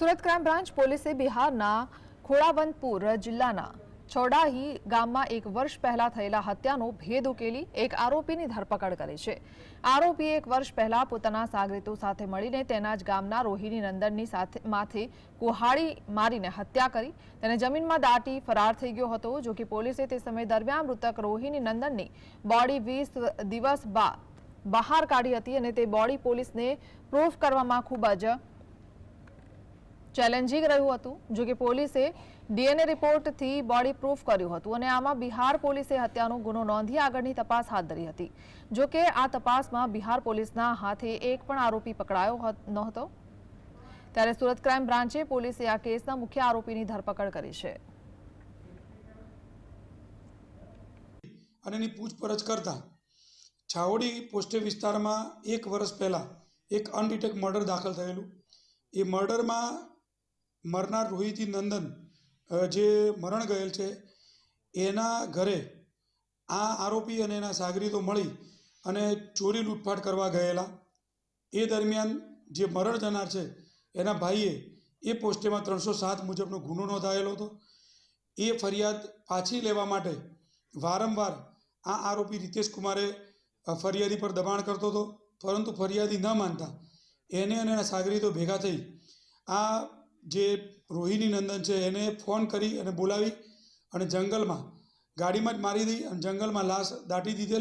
Surat crime branch પોલીસે બિહારના ખોડાવંતપુર જિલ્લાના છોડાહી ગામમાં એક વર્ષ પહેલા થયેલા હત્યાનો ભેદ ઉકેલી એક આરોપીની ધરપકડ કરી છે. આરોપીએ એક વર્ષ પહેલા પોતાના સાગરીતો સાથે મળીને તેના જ ગામના રોહિણી નંદનની સાથે માથે કુહાડી મારીને હત્યા કરી. તેને જમીનમાં દાટી ફરાર થઈ ગયો હતો, જો કે પોલીસે તે સમય દરમિયાન મૃતક રોહિણી નંદનની બોડી વીસ દિવસ બાદ બહાર કાઢી હતી અને તે બોડી પોલીસને પ્રૂફ કરવામાં ખૂબ જ ચેલેન્જિંગ રહ્યું હતું, જો કે પોલીસે ડીએનએ રિપોર્ટથી બોડી પ્રૂફ કર્યું હતું અને આમાં બિહાર પોલીસે હત્યાનો ગુનો નોંધી આગળની તપાસ હાથ ધરી હતી. જો કે આ તપાસમાં બિહાર પોલીસના હાથે એક પણ આરોપી પકડાયો નહોતો. ત્યારે સુરત ક્રાઇમ બ્રાન્ચે પોલીસે આ કેસના મુખ્ય આરોપીની ધરપકડ કરી છે. અને એની પૂછપરછ કરતા છાવડી પોસ્ટે વિસ્તારમાં એક વર્ષ પહેલાં એક અનડિટેક મર્ડર દાખલ થયેલું. એ મર્ડરમાં મરનાર રોહિતી નંદન જે મરણ ગયેલ છે, એના ઘરે આ આરોપી અને એના સાગરીતો મળી અને ચોરી લૂંટફાટ કરવા ગયેલા. એ દરમિયાન જે મરણ જનાર છે, એના ભાઈએ એ પોસ્ટેમાં ત્રણસો સાત મુજબનો ગુનો નોંધાયેલો હતો. એ ફરિયાદ પાછી લેવા માટે વારંવાર આ આરોપી રીતેશ કુમારે ફરિયાદી પર દબાણ કરતો હતો, પરંતુ ફરિયાદી ન માનતા. એને અને એના સાગરીતો ભેગા થઈ આ જે રોહિણી નંદન છે, એને ફોન કરી અને બોલાવી અને જંગલમાં ગાડીમાં જ મારી દઈ અને જંગલમાં લાશ દાટી દીધેલ.